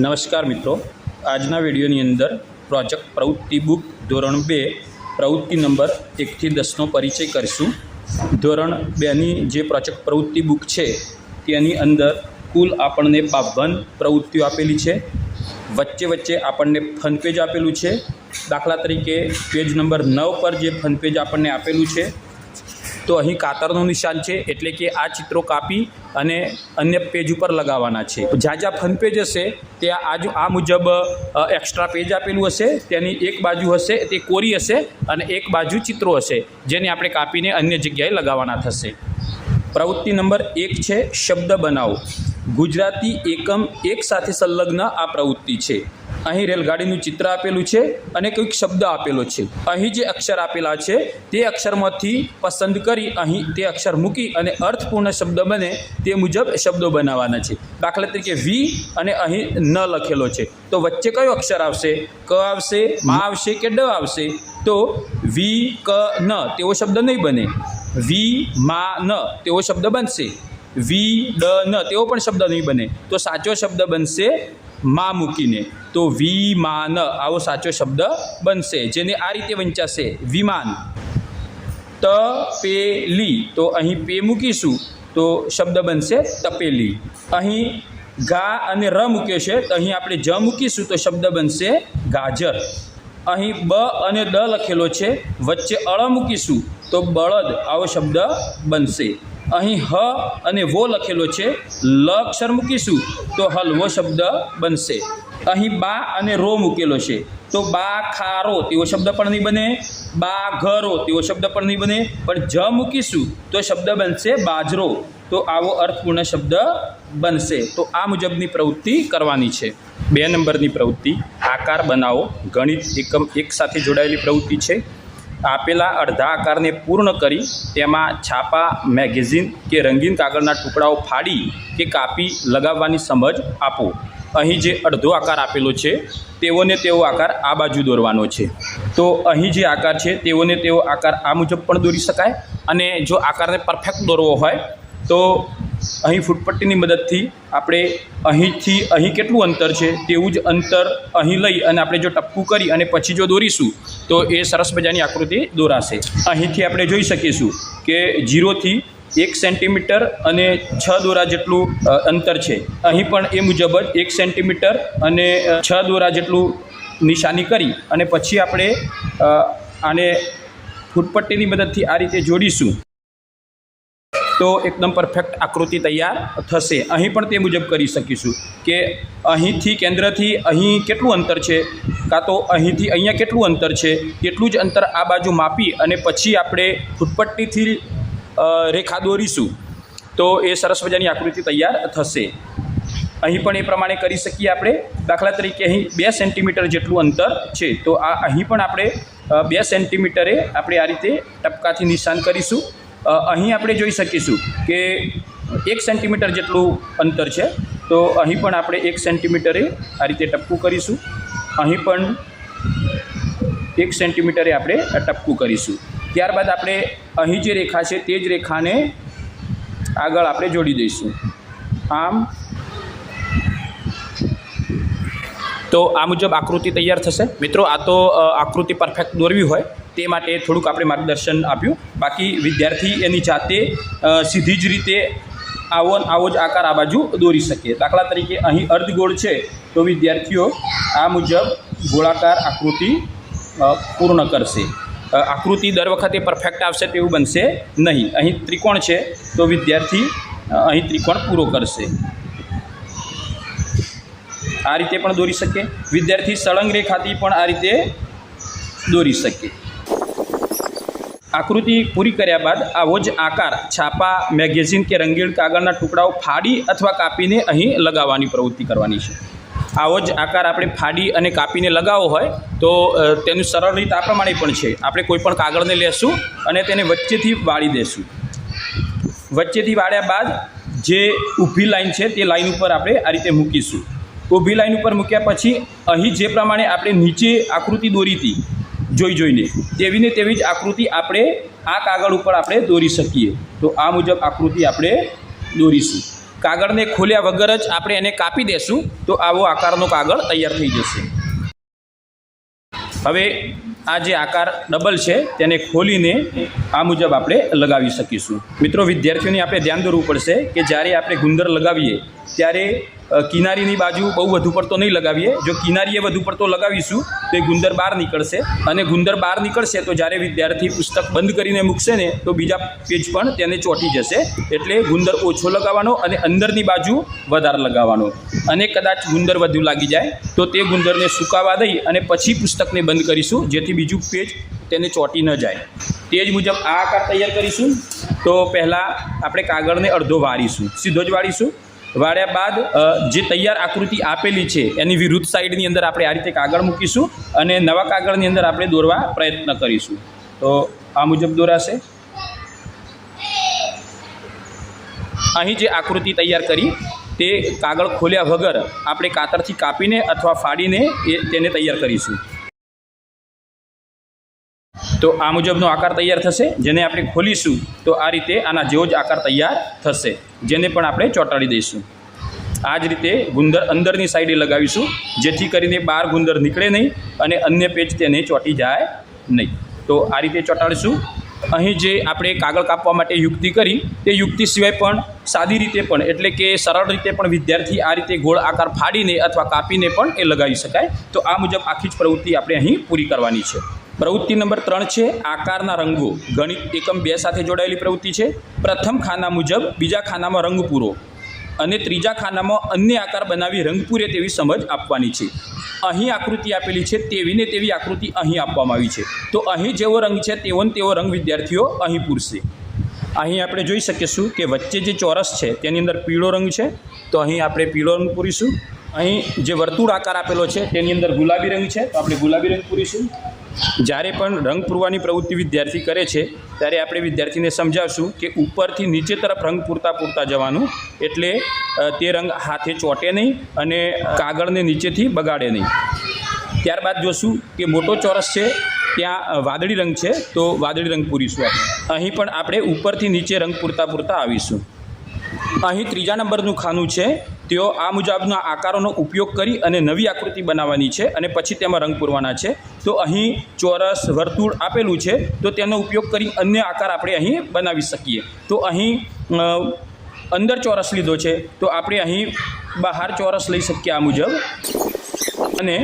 નમસ્કાર મિત્રો. આજના વિડીયોની અંદર પ્રોજેક્ટ પ્રવૃત્તિ બુક ધોરણ બે, પ્રવૃત્તિ નંબર એકથી દસનો પરિચય કરીશું. ધોરણ બેની જે પ્રોજેક્ટ પ્રવૃત્તિ બુક છે, તેની અંદર કુલ આપણને બાવન પ્રવૃત્તિઓ આપેલી છે. વચ્ચે વચ્ચે આપણને ફન પેજ આપેલું છે. દાખલા તરીકે પેજ નંબર નવ પર જે ફન પેજ આપણને આપેલું છે તો અહીં કાતરનું નિશાન છે, એટલે કે આ ચિત્રો કાપી અને અન્ય પેજ ઉપર લગાવવાના છે. જ્યાં જ્યાં ફન પેજ હશે, ત્યાં આજ, આ મુજબ એક્સ્ટ્રા પેજ આપેલું હશે, તેની એક બાજુ હશે, તે કોરી હશે અને એક બાજુ ચિત્રો હશે, જેને આપણે કાપીને અન્ય જગ્યાએ લગાવવાના થશે. પ્રવૃત્તિ નંબર એક છે, શબ્દ બનાવો. ગુજરાતી એકમ એક સાથે સંલગ્ન આ પ્રવૃત્તિ છે. અહીં રેલગાડીનું ચિત્ર આપેલું છે અને કંઈક શબ્દ આપેલો છે. અહીં જે અક્ષર આપેલા છે, તે અક્ષરમાંથી પસંદ કરી અહીં તે અક્ષર મૂકી અને અર્થપૂર્ણ શબ્દ બને તે મુજબ શબ્દો બનાવવાના છે. દાખલા તરીકે વી અને અહીં ન લખેલો છે. તો વચ્ચે કયો અક્ષર આવશે? ક આવશે મા આવશે કે ડ આવશે? તો વી, ક, ન તેવો શબ્દ નહીં બને. વી, મા, ન તેવો શબ્દ બનશે. વી, ડ, ન તેવો પણ શબ્દ નહીં બને. તો સાચો શબ્દ બનશે મા મૂકીને. તો વિમાન, આવો સાચો શબ્દ બનશે, જેને આ રીતે વંચાશે. વિમાન. તપેલી. તો અહીં પે મૂકીશું, તો શબ્દ બનશે તપેલી. અહીં ગા અને ર મૂક્યો છે, તો અહીં આપણે જ મૂકીશું, તો શબ્દ બનશે ગાજર. અહીં બ અને દ લખેલો છે, વચ્ચે અળ મૂકીશું, તો બળદ, આવો શબ્દ બનશે. અહીં હ અને વો લખેલો છે, લ અક્ષર મૂકીશું તો હલવો શબ્દ બનશે. અહીં બા અને રો મૂકેલો છે, તો બા ખારો તેવો શબ્દ પણ નહીં બને, બા ઘરો તેવો શબ્દ પણ નહીં બને, પણ જ મૂકીશું તો શબ્દ બનશે બાજરો, તો આવો અર્થપૂર્ણ શબ્દ બનશે. તો આ મુજબની પ્રવૃત્તિ કરવાની છે. બે નંબરની પ્રવૃત્તિ, આકાર બનાવો. ગણિત એકમ એક સાથે જોડાયેલી પ્રવૃત્તિ છે. આપેલા અડધા આકારને પૂર્ણ કરી તેમાં છાપા, મેગેઝિન કે રંગીન કાગળના ટુકડાઓ ફાડી કે કાપી લગાવવાની સમજ આપો. અહીં જે અડધો આકાર આપેલો છે, તેઓને તેવો આકાર આ બાજુ દોરવાનો છે. તો અહીં જે આકાર છે, તેઓને તેવો આકાર આ મુજબ પણ દોરી શકાય અને જો આકારને પરફેક્ટ દોરવો હોય, તો અહીં ફૂટપટ્ટીની મદદથી આપણે અહીંથી અહીં કેટલું અંતર છે તેવું જ અંતર અહીં લઈ અને આપણે જો ટપકું કરી અને પછી જો દોરીશું, તો એ સરસ મજાની આકૃતિ દોરાશે. અહીંથી આપણે જોઈ શકીશું કે જીરોથી એક સેન્ટીમીટર અને છ દોરા જેટલું અંતર છે. અહીં પણ એ મુજબ જ એક સેન્ટીમીટર અને છ દોરા જેટલું નિશાની કરી અને પછી આપણે આને ફૂટપટ્ટીની મદદથી આ રીતે જોડીશું. તો એકદમ પરફેક્ટ આકૃતિ તૈયાર થશે. અહીં પણ તે મુજબ કરી શકીશું કે અહીંથી કેન્દ્રથી અહીં કેટલું અંતર છે? કાં તો અહીંથી અહીંયા કેટલું અંતર છે? એટલું જ અંતર આ બાજુ માપી અને પછી આપણે ફૂટપટ્ટીથી રેખા દોરીશું. તો એ સરસ મજાની આકૃતિ તૈયાર થશે. અહીં પણ એ પ્રમાણે કરી શકીએ આપણે. દાખલા તરીકે અહીં બે સેન્ટીમીટર જેટલું અંતર છે. તો આ અહીં પણ આપણે બે સેન્ટીમીટરે આપણે આ રીતે ટપકાથી નિશાન કરીશું. અહીં આપણે જોઈ શકીશું કે એક સેન્ટીમીટર જેટલું અંતર છે. તો અહીં પણ આપણે એક સેન્ટીમીટરે આ રીતે ટપકું કરીશું. અહીં પણ એક સેન્ટીમીટરે આપણે ટપકું કરીશું. ત્યારબાદ આપણે અહીં જે રેખા છે તે જ રેખાને આગળ આપણે જોડી દઈશું. આમ. તો આ મુજબ આકૃતિ તૈયાર થશે. મિત્રો, આ તો આકૃતિ પરફેક્ટ દોરવી હોય. તે માટે થોડુંક આપણે માર્ગદર્શન આપ્યું. બાકી વિદ્યાર્થી એની જાતે સીધી જ રીતે આવો આવો જ આકાર આ બાજુ દોરી શકે દાખલા તરીકે અહીં અર્ધગોળ છે, તો વિદ્યાર્થીઓ આ મુજબ ગોળાકાર આકૃતિ પૂર્ણ કરશે. આકૃતિ દર વખતે પરફેક્ટ આવશે તેવું બનશે નહીં. અહીં ત્રિકોણ છે, તો વિદ્યાર્થી અહીં ત્રિકોણ પૂરો કરશે. આ રીતે પણ દોરી શકે વિદ્યાર્થી સળંગ રેખાથી પણ આ રીતે દોરી શકે આકૃતિ પૂરી કર્યા બાદ આવો જ આકાર, છાપા, મેગેઝિન કે રંગીન કાગળના ટુકડાઓ ફાડી અથવા કાપીને અહીં લગાવવાની પ્રવૃત્તિ કરવાની છે. આવો જ આકાર આપણે ફાડી અને કાપીને લગાવવો હોય તો તેનું સરળ રીત આ પ્રમાણે પણ છે. આપણે કોઈપણ કાગળને લેશું અને તેને વચ્ચેથી વાળી દેશું. વચ્ચેથી વાળ્યા બાદ જે ઊભી લાઈન છે તે લાઈન ઉપર આપણે આ રીતે મૂકીશું. ઊભી લાઈન ઉપર મૂક્યા પછી અહીં જે પ્રમાણે આપણે નીચે આકૃતિ દોરી હતી જોઈ જોઈને. તેવી ને તેવી જ આકૃતિ આપણે આ કાગળ ઉપર આપણે દોરી શકીએ. તો આ મુજબ આકૃતિ આપણે દોરીશું. કાગળને ખોલ્યા વગર જ આપણે એને કાપી દેશું, તો આવો આકારનો કાગળ તૈયાર થઈ જશે. હવે આ જે આકાર ડબલ છે, તેને ખોલીને આ મુજબ આપણે લગાવી શકીશું. મિત્રો, વિદ્યાર્થીઓને આપણે ધ્યાન દોરવું પડશે કે જ્યારે આપણે ગુંદર લગાવીએ, ત્યારે કિનારીની બાજુ બહુ વધુ પડતો નહીં લગાવીએ. જો કિનારીએ વધુ પડતો લગાવીશું, તો એ ગુંદર બહાર નીકળશે. અને ગુંદર બહાર નીકળશે તો જ્યારે વિદ્યાર્થી પુસ્તક બંધ કરીને મૂકશે ને, તો બીજા પેજ પણ તેને ચોંટી જશે. એટલે ગુંદર ઓછો લગાવવાનો અને અંદરની બાજુ વધારે લગાવવાનો. અને કદાચ ગુંદર વધુ લાગી જાય, તો તે ગુંદરને સુકાવા દઈ અને પછી પુસ્તકને બંધ કરીશું, જેથી બીજું પેજ તેને ચોંટી ન જાય. તે જ મુજબ આ આકાર તૈયાર કરીશું. તો પહેલાં આપણે કાગળને અડધો વાળીશું. સીધો જ વાળીશું. વાળ્યા બાદ જે તૈયાર આકૃતિ આપેલી છે, એની વિરુદ્ધ સાઈડની અંદર આપણે આ રીતે કાગળ મૂકીશું અને નવા કાગળની અંદર આપણે દોરવા પ્રયત્ન કરીશું. તો આ મુજબ દોરાશે. અહીં જે આકૃતિ તૈયાર કરી, તે કાગળ ખોલ્યા વગર આપણે કાતરથી કાપીને અથવા ફાડીને એ તેને તૈયાર કરીશું. તો આ મુજબનો આકાર તૈયાર થશે. જેને આપણે ખોલીશું તો આ રીતે આના જેવો જ આકાર તૈયાર થશે. જેને પણ આપણે ચોંટાડી દઈશું. આ જ રીતે ગુંદર અંદરની સાઈડે લગાવીશું, જેથી કરીને બહાર ગુંદર નીકળે નહીં અને અન્ય પેજ તેને ચોંટી જાય નહીં. તો આ રીતે ચોંટાડીશું. અહીં જે આપણે કાગળ કાપવા માટે યુક્તિ કરી, તે યુક્તિ સિવાય પણ સાદી રીતે પણ, એટલે કે સરળ રીતે પણ વિદ્યાર્થી આ રીતે ગોળ આકાર ફાડીને અથવા કાપીને પણ એ લગાવી શકાય. તો આ મુજબ આખી જ પ્રવૃત્તિ આપણે અહીં પૂરી કરવાની છે. પ્રવૃત્તિ નંબર ત્રણ છે આકારના રંગો. ગણિત એકમ બે સાથે જોડાયેલી પ્રવૃત્તિ છે. પ્રથમ ખાના મુજબ બીજા ખાનામાં રંગ પૂરો અને ત્રીજા ખાનામાં અન્ય આકાર બનાવી રંગ પૂરે તેવી સમજ આપવાની છે. અહીં આકૃતિ આપેલી છે તેવી ને તેવી આકૃતિ અહીં આપવામાં આવી છે. તો અહીં જેવો રંગ છે તેવો ને તેવો રંગ વિદ્યાર્થીઓ અહીં પૂરશે. અહીં આપણે જોઈ શકીશું કે વચ્ચે જે ચોરસ છે તેની અંદર પીળો રંગ છે. તો અહીં આપણે પીળો રંગ પૂરીશું. અહીં જે વર્તુળ આકાર આપેલો છે તેની અંદર ગુલાબી રંગ છે. તો આપણે ગુલાબી રંગ પૂરીશું. જ્યારે પણ રંગ પૂરવાની પ્રવૃત્તિ વિદ્યાર્થી કરે છે, ત્યારે આપણે વિદ્યાર્થીને સમજાવશું કે ઉપરથી નીચે તરફ રંગ પૂરતા પૂરતા જવાનું. એટલે તે રંગ હાથે ચોંટે નહીં અને કાગળને નીચેથી બગાડે નહીં. ત્યારબાદ જોશું કે મોટો ચોરસ છે, ત્યાં વાદળી રંગ છે, તો વાદળી રંગ પૂરીશું અહીં પણ આપણે ઉપરથી નીચે રંગ પૂરતા પૂરતા આવીશું. અહીં ત્રીજા નંબરનું ખાનું છે તેઓ આ મુજબના આકારોનો ઉપયોગ કરી અને નવી આકૃતિ બનાવવાની છે અને પછી તેમાં રંગ પૂરવાના છે. તો અહીં ચોરસ, વર્તુળ આપેલું છે, તો તેનો ઉપયોગ કરી અન્ય આકાર આપણે અહીં બનાવી શકીએ. તો અહીં અંદર ચોરસ લીધો છે, તો આપણે અહીં બહાર ચોરસ લઈ શકીએ આ મુજબ. અને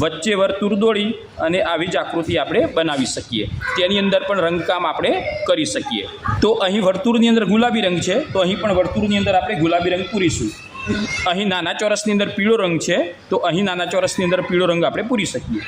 વચ્ચે વર્તુળ દોડી અને આવી જ આકૃતિ આપણે બનાવી શકીએ. તેની અંદર પણ રંગકામ આપણે કરી શકીએ. તો અહીં વર્તુળની અંદર ગુલાબી રંગ છે, તો અહીં પણ વર્તુળની અંદર આપણે ગુલાબી રંગ પૂરીશું. અહીં નાના ચોરસની અંદર પીળો રંગ છે, તો અહીં નાના ચોરસની અંદર પીળો રંગ આપણે પૂરી શકીએ.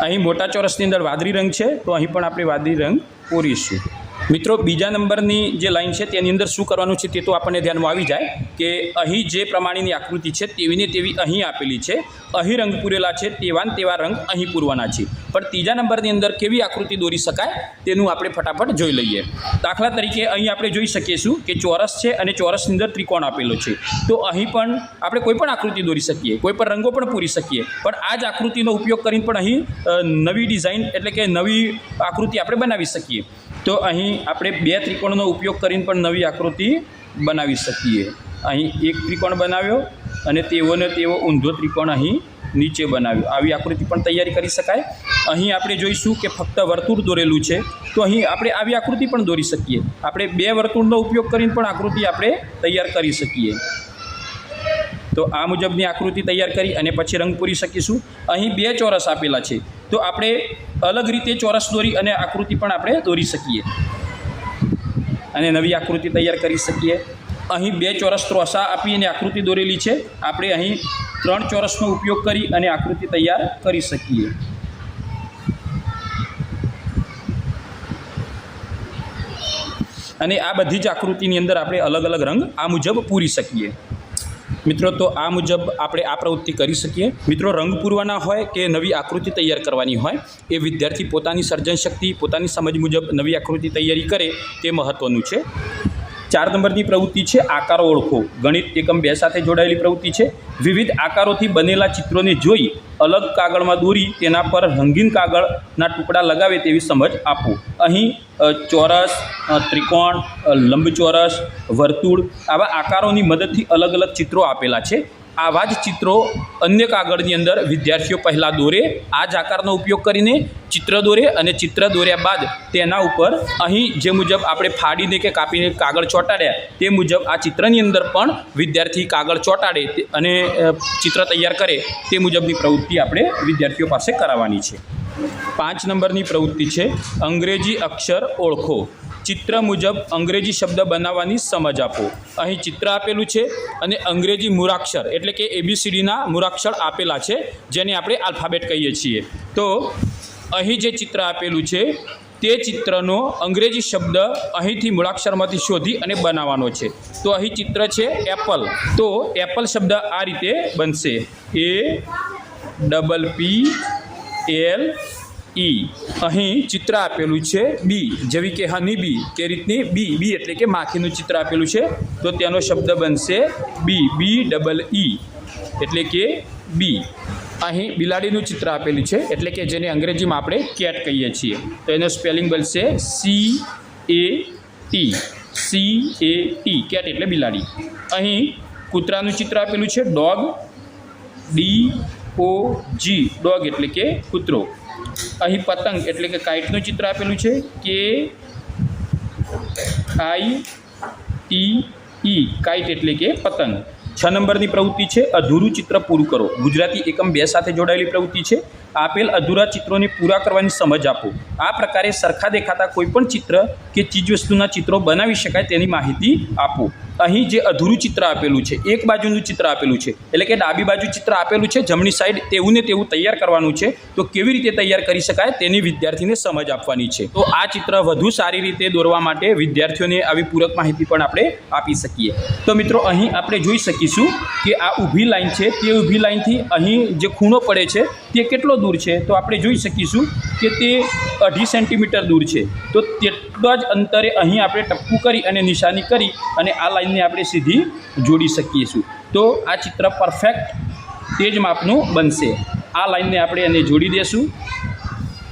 અહીં મોટા ચોરસની અંદર વાદળી રંગ છે, તો અહીં પણ આપણે વાદળી રંગ પૂરીશું. મિત્રો, બીજા નંબરની જે લાઈન છે તેની અંદર શું કરવાનું છે તે તો આપણને ધ્યાનમાં આવી જાય કે અહીં જે પ્રમાણેની આકૃતિ છે તેવીને તેવી અહીં આપેલી છે. અહીં રંગ પૂરેલા છે તેવા તેવા રંગ અહીં પૂરવાના છે. પણ ત્રીજા નંબરની અંદર કેવી આકૃતિ દોરી શકાય તેનું આપણે ફટાફટ જોઈ લઈએ. દાખલા તરીકે અહીં આપણે જોઈ શકીશું કે ચોરસ છે અને ચોરસની અંદર ત્રિકોણ આપેલો છે. તો અહીં પણ આપણે કોઈ પણ આકૃતિ દોરી શકીએ, કોઈ પણ રંગો પણ પૂરી શકીએ. પણ આ જ આકૃતિનો ઉપયોગ કરીને પણ અહીં નવી ડિઝાઇન એટલે કે નવી આકૃતિ આપણે બનાવી શકીએ. તો અહીં આપણે બે ત્રિકોણનો ઉપયોગ કરીને પણ નવી આકૃતિ બનાવી શકીએ. અહીં એક ત્રિકોણ બનાવ્યો અને તેઓને તેવો ઊંધો ત્રિકોણ અહીં નીચે બનાવ્યો. આવી આકૃતિ પણ તૈયારી કરી શકાય. અહીં આપણે જોઈશું કે ફક્ત વર્તુળ દોરેલું છે. તો અહીં આપણે આવી આકૃતિ પણ દોરી શકીએ. આપણે બે વર્તુળનો ઉપયોગ કરીને પણ આકૃતિ આપણે તૈયાર કરી શકીએ. તો આ મુજબની આકૃતિ તૈયાર કરી અને પછી રંગ પૂરી શકીશું. અહીં બે ચોરસ આપેલા છે. તો આપણે અલગ રીતે ચોરસ દોરી અને આકૃતિ પણ આપણે દોરી શકીએ. અને નવી આકૃતિ તૈયાર કરી શકીએ. અહીં બે ચોરસ ત્રોસા આપી અને આકૃતિ દોરેલી છે. આપણે અહીં ત્રણ ચોરસનો ઉપયોગ કરી અને આકૃતિ તૈયાર કરી શકીએ. અને આ બધી જ આકૃતિની અંદર આપણે અલગ અલગ રંગ આ મુજબ પૂરી શકીએ. મિત્રો, તો આ મુજબ આપણે આ પ્રવૃત્તિ કરી શકીએ. મિત્રો, રંગ પૂરવાના હોય કે નવી આકૃતિ તૈયાર કરવાની હોય, એ વિદ્યાર્થી પોતાની સર્જન શક્તિ પોતાની સમજ મુજબ નવી આકૃતિ તૈયારી કરે તે મહત્ત્વનું છે. ચાર નંબરની પ્રવૃત્તિ છે, આકારો ઓળખો. ગણિત એકમ બે સાથે જોડાયેલી પ્રવૃત્તિ છે. વિવિધ આકારોથી બનેલા ચિત્રોને જોઈ અલગ કાગળમાં દોરી તેના પર રંગીન કાગળના ટુકડા લગાવે તેવી સમજ આપો. અહીં ચોરસ ત્રિકોણ લંબચોરસ, વર્તુળ આવા આકારોની મદદથી અલગ અલગ ચિત્રો આપેલા છે. આવા જ ચિત્રો અન્ય કાગળની અંદર વિદ્યાર્થીઓ પહેલાં દોરે, આ જ આકારનો ઉપયોગ કરીને ચિત્ર દોરે અને ચિત્ર દોર્યા બાદ તેના ઉપર અહીં જે મુજબ આપણે ફાડીને કે કાપીને કાગળ ચોંટાડ્યા, તે મુજબ આ ચિત્રની અંદર પણ વિદ્યાર્થી કાગળ ચોંટાડે અને ચિત્ર તૈયાર કરે તે મુજબની પ્રવૃત્તિ આપણે વિદ્યાર્થીઓ પાસે કરાવવાની છે. પાંચ નંબરની પ્રવૃત્તિ છે, અંગ્રેજી અક્ષર ઓળખો. ચિત્ર મુજબ અંગ્રેજી શબ્દ બનાવવાની સમજ આપો. અહીં ચિત્ર આપેલું છે અને અંગ્રેજી મૂળાક્ષર એટલે કે એબીસીડીના મૂળાક્ષર આપેલા છે, જેને આપણે આલ્ફાબેટ કહીએ છીએ. તો અહીં જે ચિત્ર આપેલું છે, તે ચિત્રનો અંગ્રેજી શબ્દ અહીંથી મૂળાક્ષરમાંથી શોધી અને બનાવવાનો છે. તો અહીં ચિત્ર છે એપલ. તો એપલ શબ્દ આ રીતે બનશે. એ ડબલ પી એલ ઈ અહીં ચિત્ર આપેલું છે બી જેવી કે હની બી તે રીતની બી બી એટલે કે માખીનું ચિત્ર આપેલું છે. તો તેનો શબ્દ બનશે બી બી ડબલ ઈ એટલે કે બી અહીં બિલાડીનું ચિત્ર આપેલું છે. એટલે કે જેને અંગ્રેજીમાં આપણે કેટ કહીએ છીએ. તો એનો સ્પેલિંગ બનશે C A T C A T cat એટલે બિલાડી. અહીં કૂતરાનું ચિત્ર આપેલું છે. Dog D O G dog એટલે કે કૂતરો. અહીં પતંગ એટલે કે કાઇટનું ચિત્ર આપેલું છે કે આઈ ટી ઈ કાઇટ એટલે કે પતંગ. છ નંબરની પ્રવૃત્તિ છે, અધૂરું ચિત્ર પૂરું કરો. ગુજરાતી એકમ બે સાથે જોડાયેલી પ્રવૃત્તિ છે. આપેલ અધૂરા ચિત્રોને પૂરા કરવાની સમજ આપો. આ પ્રકારે સરખા દેખાતા કોઈપણ ચિત્ર કે ચીજવસ્તુના ચિત્રો બનાવી શકાય તેની માહિતી આપો. અહીં જે અધૂરું ચિત્ર આપેલું છે, એક બાજુનું ચિત્ર આપેલું છે, એટલે કે ડાબી બાજુ ચિત્ર આપેલું છે, જમણી સાઈડ તેવું ને તેવું તૈયાર કરવાનું છે, તો કેવી રીતે તૈયાર કરી શકાય તેની વિદ્યાર્થીને સમજ આપવાની છે. તો આ ચિત્ર વધુ સારી રીતે દોરવા માટે વિદ્યાર્થીઓને આવી પૂરક માહિતી પણ આપણે આપી શકીએ. તો મિત્રો, અહીં આપણે જોઈ શકીશું કે આ ઊભી લાઈન છે, તે ઊભી લાઈનથી અહીં જે ખૂણો પડે છે, તે કેટલો દૂર છે, તો આપણે જોઈ શકીશું કે તે અઢી સેન્ટીમીટર દૂર છે. તો તેટલા જ અંતરે અહીં આપણે ટપકું કરી અને નિશાની કરી અને આ લાઈનને આપણે સીધી જોડી શકીશું. તો આ ચિત્ર પરફેક્ટ તે જ માપનું બનશે. આ લાઈનને આપણે એને જોડી દેશું.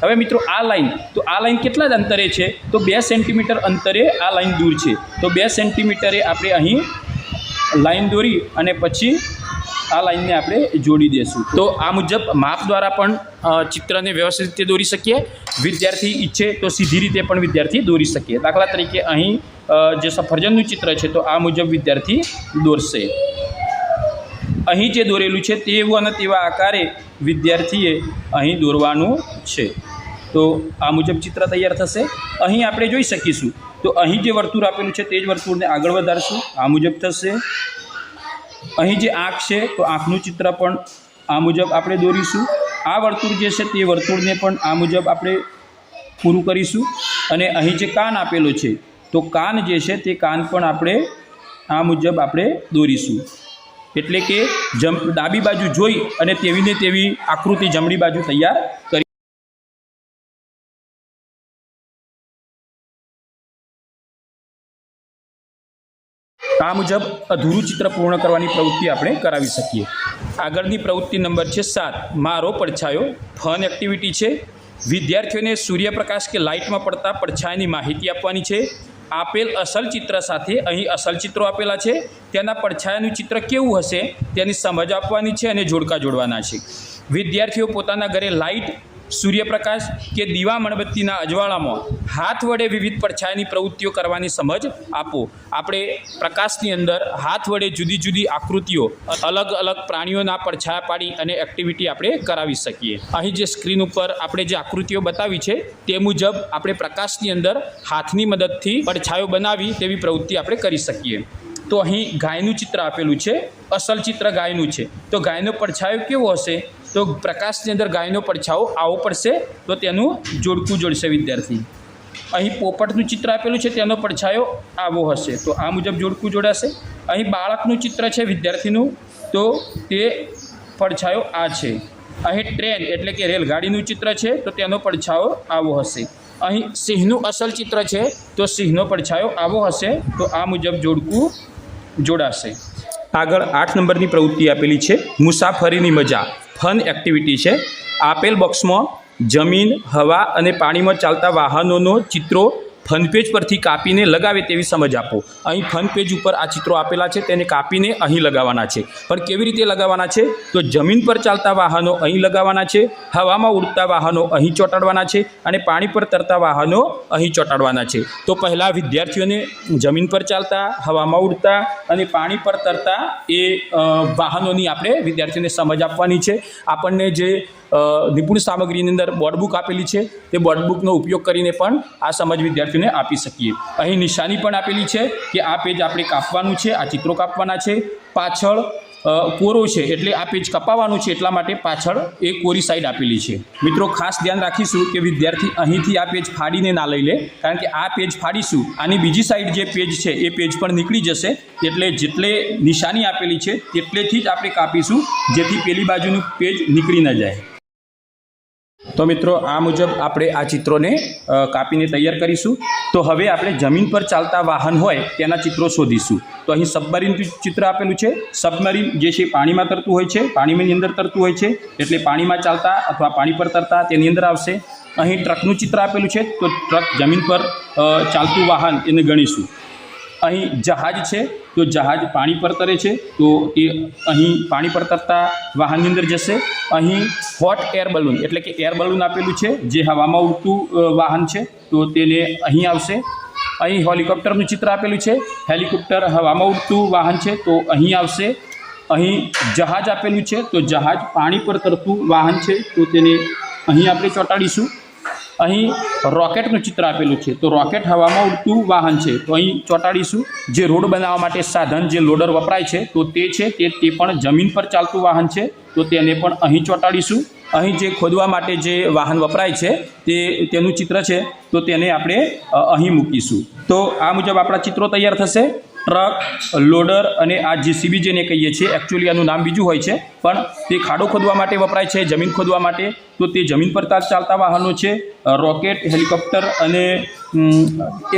હવે મિત્રો, આ લાઇન તો આ લાઈન કેટલા જ અંતરે છે? તો બે સેન્ટીમીટર અંતરે આ લાઈન દૂર છે. તો બે સેન્ટીમીટરે આપણે અહીં લાઈન દોરી અને પછી આ લાઈનને આપણે જોડી દેશું. તો આ મુજબ માપ દ્વારા પણ ચિત્રને વ્યવસ્થિત રીતે દોરી શકીએ. વિદ્યાર્થી ઈચ્છે તો સીધી રીતે પણ વિદ્યાર્થી દોરી શકીએ. દાખલા તરીકે અહીં જે સફરજનનું ચિત્ર છે, તો આ મુજબ વિદ્યાર્થી દોરશે. અહીં જે દોરેલું છે, તેવું અને તેવા આકારે વિદ્યાર્થીએ અહીં દોરવાનું છે. તો આ મુજબ ચિત્ર તૈયાર થશે. અહીં આપણે જોઈ શકીશું. તો અહીં જે વર્તુળ આપેલું છે, તે જ વર્તુળને આગળ વધારશું. આ મુજબ થશે. અહીં જે આંખ છે, તો આંખનું ચિત્ર પણ આ મુજબ આપણે દોરીશું. આ વર્તુળ જે છે, તે વર્તુળને પણ આ મુજબ આપણે પૂરું કરીશું. અને અહીં જે કાન આપેલો છે, તો કાન જે છે, તે કાન પણ આપણે આ મુજબ આપણે દોરીશું. એટલે કે જમ, ડાબી બાજુ જોઈ અને તેવીને તેવી આકૃતિ જમણી બાજુ તૈયાર કરી આ મુજબ અધૂરું ચિત્ર પૂર્ણ કરવાની પ્રવૃત્તિ આપણે કરાવી શકીએ. આગળની પ્રવૃત્તિ નંબર છે સાત. મારો પડછાયો ફન એક્ટિવિટી છે. વિદ્યાર્થીઓને સૂર્યપ્રકાશ કે લાઇટમાં પડતા પડછાયાની માહિતી આપવાની છે. આપેલ અસલ ચિત્ર સાથે અહીં અસલ ચિત્રો આપેલા છે. તેના પડછાયાનું ચિત્ર કેવું હશે તેની સમજ આપવાની છે અને જોડકા જોડવાના છે. વિદ્યાર્થીઓ પોતાના ઘરે લાઇટ સૂર્યપ્રકાશ કે દીવા મીણબત્તીના અજવાળામાં હાથ વડે વિવિધ પડછાયાની પ્રવૃત્તિઓ કરવાની સમજ આપો. આપણે પ્રકાશની અંદર હાથ વડે જુદી જુદી આકૃતિઓ, અલગ અલગ પ્રાણીઓના પડછાયા પાડી અને એક્ટિવિટી આપણે કરાવી શકીએ. અહીં જે સ્ક્રીન ઉપર આપણે જે આકૃતિઓ બતાવી છે, તે મુજબ આપણે પ્રકાશની અંદર હાથની મદદથી પડછાયો બનાવી તેવી પ્રવૃત્તિ આપણે કરી શકીએ. તો અહીં ગાયનું ચિત્ર આપેલું છે, અસલ ચિત્ર ગાયનું છે. તો ગાયનો પડછાયો કેવો હશે? તો પ્રકાશની અંદર ગાયનો પડછાવો આવો પડશે તો તેનું જોડકું જોડશે વિદ્યાર્થી. અહીં પોપટનું ચિત્ર આપેલું છે, તેનો પડછાયો આવો હશે. તો આ મુજબ જોડકું જોડાશે. અહીં બાળકનું ચિત્ર છે વિદ્યાર્થીનું, તો તે પડછાયો આ છે. અહીં ટ્રેન એટલે કે રેલગાડીનું ચિત્ર છે, તો તેનો પડછાયો આવો હશે. અહીં સિંહનું અસલ ચિત્ર છે, તો સિંહનો પડછાયો આવો હશે, તો આ મુજબ જોડકું જોડાશે. આગળ આઠ નંબરની પ્રવૃત્તિ આપેલી છે. મુસાફરીની મજા. ફન એક્ટિવિટી છે. આપેલ બોક્સમાં જમીન, હવા અને પાણીમાં ચાલતા વાહનોનો ચિત્રો ફન પેજ પરથી કાપીને લગાવે તેવી સમજ આપો. અહીં ફન પેજ ઉપર આ ચિત્રો આપેલા છે, તેને કાપીને અહીં લગાવવાના છે. પણ કેવી રીતે લગાવવાના છે? તો જમીન પર ચાલતા વાહનો અહીં લગાવવાના છે, હવામાં ઉડતા વાહનો અહીં ચોંટાડવાના છે અને પાણી પર તરતા વાહનો અહીં ચોંટાડવાના છે. તો પહેલાં વિદ્યાર્થીઓને જમીન પર ચાલતા, હવામાં ઉડતા અને પાણી પર તરતા એ વાહનોની આપણે વિદ્યાર્થીઓને સમજ આપવાની છે. આપણને જે નિપુણ સામગ્રીની અંદર બોર્ડબુક આપેલી છે, તે બોર્ડબુકનો ઉપયોગ કરીને પણ આ સમજ વિદ્યાર્થીઓને આપી શકીએ. અહીં નિશાની પણ આપેલી છે કે આ પેજ આપણે કાપવાનું છે, આ ચિત્રો કાપવાના છે. પાછળ કોરો છે એટલે આ પેજ કપાવવાનું છે એટલા માટે પાછળ એ કોરી સાઈડ આપેલી છે. મિત્રો, ખાસ ધ્યાન રાખીશું કે વિદ્યાર્થી અહીંથી આ પેજ ફાડીને ના લઈ લે, કારણ કે આ પેજ ફાડીશું, આની બીજી સાઈડ જે પેજ છે એ પેજ પણ નીકળી જશે. એટલે જેટલે નિશાની આપેલી છે, તેટલેથી જ આપણે કાપીશું, જેથી પેલી બાજુનું પેજ નીકળી ન જાય. તો મિત્રો, આ મુજબ આપણે આ ચિત્રોને કાપીને તૈયાર કરીશું. તો હવે આપણે જમીન પર ચાલતા વાહન હોય, તેના ચિત્રો શોધીશું. તો અહીં સબમરીન ચિત્ર આપેલું છે. સબમરીન જે છે પાણીમાં તરતું હોય છે, પાણીની અંદર તરતું હોય છે, એટલે પાણીમાં ચાલતા અથવા પાણી પર તરતા તેની અંદર આવશે. અહીં ટ્રકનું ચિત્ર આપેલું છે, તો ટ્રક જમીન પર ચાલતું વાહન એને ગણીશું. અહીં જહાજ છે તો જહાજ પાણી પર તરે છે, તો એ અહીં પાણી પર તરતા વાહનની અંદર જશે. અહીં હોટ એર બલૂન એટલે કે એર બલૂન આપેલું છે, જે હવામાં ઉડતું વાહન છે, તો તેને અહીં આવશે. અહીં હેલિકોપ્ટરનું ચિત્ર આપેલું છે હેલિકોપ્ટર હવામાં ઉડતું વાહન છે, તો અહીં આવશે. અહીં જહાજ આપેલું છે, તો જહાજ પાણી પર તરતું વાહન છે, તો તેને અહીં આપણે ચોંટાડીશું. અહીં રોકેટનું ચિત્ર આપેલું છે. તો રોકેટ હવામાં ઉડતું વાહન છે. તો અહીં ચોંટાડીશું. જે રોડ બનાવવા માટે સાધન, જે લોડર વપરાય છે, તો તે છે. તે તે પણ જમીન પર ચાલતું વાહન છે. તો તેને પણ અહીં ચોંટાડીશું. અહીં જે ખોદવા માટે જે વાહન વપરાય છે, તે, તેનું ચિત્ર છે. તો તેને આપણે અહીં મૂકીશું. તો આ મુજબ આપણા ચિત્રો તૈયાર થશે. ટ્રક, લોડર અને આ જીસીબી જેને કહીએ છીએ એકચ્યુઅલી આનું નામ બીજું હોય છે. પણ તે ખાડો ખોદવા માટે વપરાય છે, જમીન ખોદવા માટે. તો તે જમીન પર ચાલતા વાહનો છે, રોકેટ, હેલિકોપ્ટર અને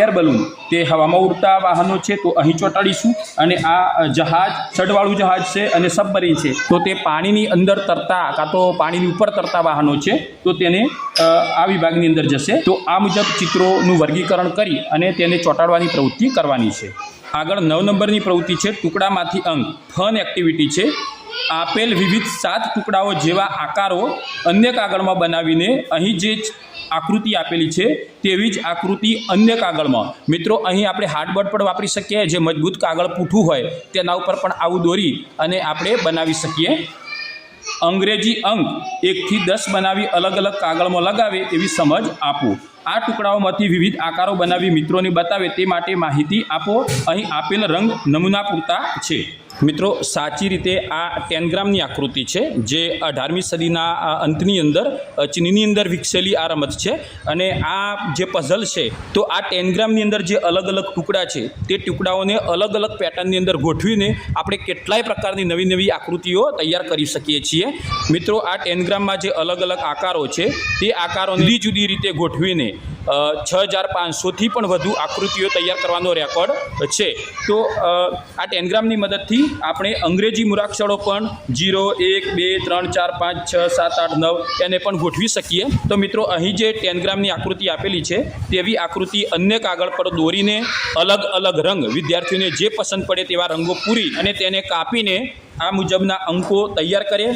એર બલૂન. તે હવામાં ઉડતા વાહનો છે, તો અહીં ચોંટાડીશું. અને આ જહાજ ચડવાળું જહાજ છે અને સબમરીન છે. તો તે પાણીની અંદર તરતા, કાં તો પાણીની ઉપર તરતા વાહનો છે, તો તેને આ વિભાગની અંદર જશે. તો આ મુજબ ચિત્રોનું વર્ગીકરણ કરી અને તેને ચોંટાડવાની પ્રવૃત્તિ કરવાની છે. આગળ નવ નંબરની પ્રવૃત્તિ છે, ટુકડામાંથી અંક ફન એક્ટિવિટી છે. આપેલ વિવિધ સાત ટુકડાઓ જેવા આકારો અન્ય કાગળમાં બનાવીને અહીં જે આકૃતિ આપેલી છે, તેવી જ આકૃતિ અન્ય કાગળમાં. મિત્રો, અહીં આપણે હાર્ડબોર્ડ પણ વાપરી શકીએ, જે મજબૂત કાગળ પૂઠું હોય, તેના ઉપર પણ આવું દોરી અને આપણે બનાવી શકીએ. અંગ્રેજી અંક એકથી દસ બનાવી અલગ અલગ કાગળમાં લગાવે એવી સમજ આપો. આ ટુકડાઓમાંથી વિવિધ આકારો બનાવી મિત્રોને બતાવે તે માટે માહિતી આપો. અહીં આપેલ રંગ નમૂના પૂરતા છે. મિત્રો, સાચી રીતે આ ટેનગ્રામની આકૃતિ છે, જે અઢારમી સદીના અંતની અંદર ચીનની અંદર વિકસેલી આ રમત છે. અને આ જે પઝલ છે, તો આ ટેનગ્રામની અંદર જે અલગ અલગ ટુકડા છે, તે ટુકડાઓને અલગ અલગ પેટર્નની અંદર ગોઠવીને આપણે કેટલાય પ્રકારની નવી નવી આકૃતિઓ તૈયાર કરી શકીએ છીએ. મિત્રો, આ ટેનગ્રામમાં જે અલગ અલગ આકારો છે, તે આકારો જુદી જુદી રીતે ગોઠવીને છ હજાર પાંચસોથી પણ વધુ આકૃતિઓ તૈયાર કરવાનો રેકોર્ડ છે. તો આ ટેનગ્રામની મદદથી આપણે અંગ્રેજી મૂળાક્ષરો પણ જીરો, એક, બે, ત્રણ, ચાર, પાંચ, છ, સાત, આઠ, નવ એને પણ ગોઠવી શકીએ. તો મિત્રો, અહીં જે ટેનગ્રામની આકૃતિ આપેલી છે, તેવી આકૃતિ અન્ય કાગળ પર દોરીને અલગ અલગ રંગ વિદ્યાર્થીઓને જે પસંદ પડે તેવા રંગો પૂરી અને તેને કાપીને આ મુજબના અંકો તૈયાર કરે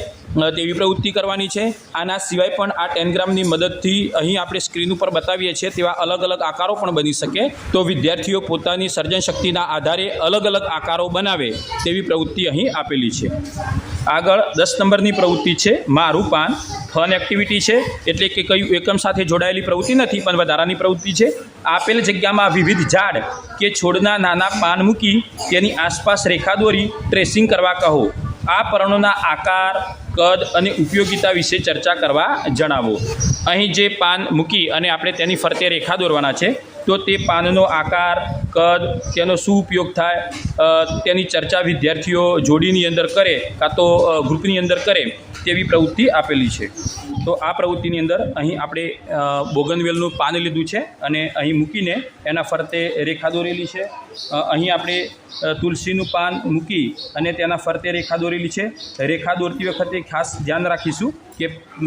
તેવી પ્રવૃત્તિ કરવાની છે. આના સિવાય પણ આ ટેનગ્રામની મદદથી અહીં આપણે સ્ક્રીન ઉપર બતાવીએ છીએ તેવા અલગ અલગ આકારો પણ બની શકે. તો વિદ્યાર્થીઓ પોતાની સર્જન શક્તિના આધારે અલગ અલગ આકારો બનાવે તેવી પ્રવૃત્તિ અહીં આપેલી છે. આગળ દસ નંબરની પ્રવૃત્તિ છે, મારું પાન. ફન એક્ટિવિટી છે, એટલે કે કયું એકમ સાથે જોડાયેલી પ્રવૃત્તિ નથી, પણ વધારાની પ્રવૃત્તિ છે. આપેલ જગ્યામાં વિવિધ ઝાડ કે છોડના નાના પાન મૂકી તેની આસપાસ રેખા દોરી, ટ્રેસિંગ કરવા કહો. આ પર્ણોના આકાર, કદ અને ઉપયોગિતા વિશે ચર્ચા કરવા જણાવો. અહીં જે પાન મૂકી અને આપણે તેની ફરતે રેખા દોરવાના છે. તો તે પાનનો આકાર, કદ, તેનો શું ઉપયોગ થાય તેની ચર્ચા વિદ્યાર્થીઓ જોડીની અંદર કરે કાં તો ગ્રુપની અંદર કરે તેવી પ્રવૃત્તિ આપેલી છે. તો આ પ્રવૃત્તિની અંદર અહીં આપણે બોગનવેલનું પાન લીધું છે અને અહીં મૂકીને એના ફરતે રેખા દોરેલી છે. અહીં આપણે તુલસીનું પાન મૂકી અને તેના ફરતે રેખા દોરેલી છે. રેખા દોરતી વખતે ખાસ ધ્યાન રાખીશું કે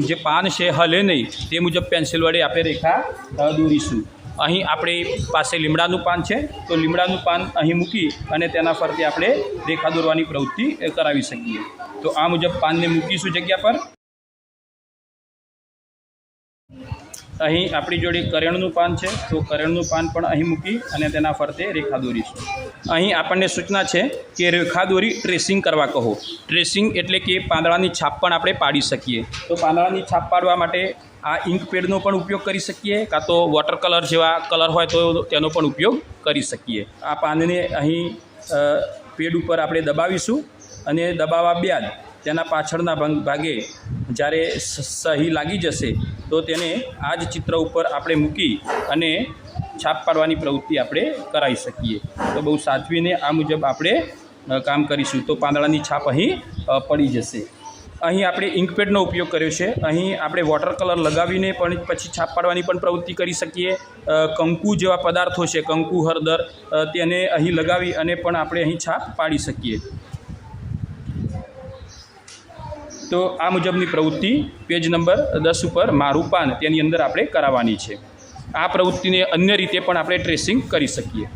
જે પાન છે હલે નહીં તે મુજબ પેન્સિલ વડે આપણે રેખા દોરીશું. અહીં આપણી પાસે લીમડાનું પાન છે. તો લીમડાનું પાન અહીં મૂકી અને તેના ફરતે આપણે રેખા દોરવાની પ્રવૃત્તિ કરાવી શકીએ. તો આ મુજબ પાનને મૂકીશું જગ્યા પર. અહીં આપણી જોડે કરેણનું પાન છે. તો કરેણનું પાન પણ અહીં મૂકી અને તેના ફરતે રેખા દોરીશું. અહીં આપણને સૂચના છે કે રેખા દોરી ટ્રેસિંગ કરવા કહો. ટ્રેસિંગ એટલે કે પાંદડાની છાપ પણ આપણે પાડી શકીએ. તો પાંદડાની છાપ પાડવા માટે આ ઇંક પેડનો પણ ઉપયોગ કરી શકીએ, કાં તો વોટર કલર જેવા કલર હોય તો તેનો પણ ઉપયોગ કરી શકીએ. આ પાનને અહીં પેડ ઉપર આપણે દબાવીશું અને દબાવવા બાદ તેના પાછળના ભાગ- જ્યારે સહી લાગી જશે તો તેને આ જ ચિત્ર ઉપર આપણે મૂકી અને છાપ પાડવાની પ્રવૃત્તિ આપણે કરાવી શકીએ. તો બહુ સાચવીને આ મુજબ આપણે કામ કરીશું. તો પાંદડાની છાપ અહીં પડી જશે. અહીં આપણે ઇન્કપેડનો ઉપયોગ કર્યો છે. અહીં આપણે વોટર કલર લગાવીને પણ પછી છાપ પાડવાની પણ પ્રવૃત્તિ કરી શકીએ. કંકુ જેવા પદાર્થો છે, કંકુ, હળદર તેને અહીં લગાવી અને પણ આપણે અહીં છાપ પાડી શકીએ. તો આ મુજબની પ્રવૃત્તિ પેજ નંબર દસ ઉપર મારું પાન, તેની અંદર આપણે કરાવવાની છે. આ પ્રવૃત્તિને અન્ય રીતે પણ આપણે ટ્રેસિંગ કરી શકીએ.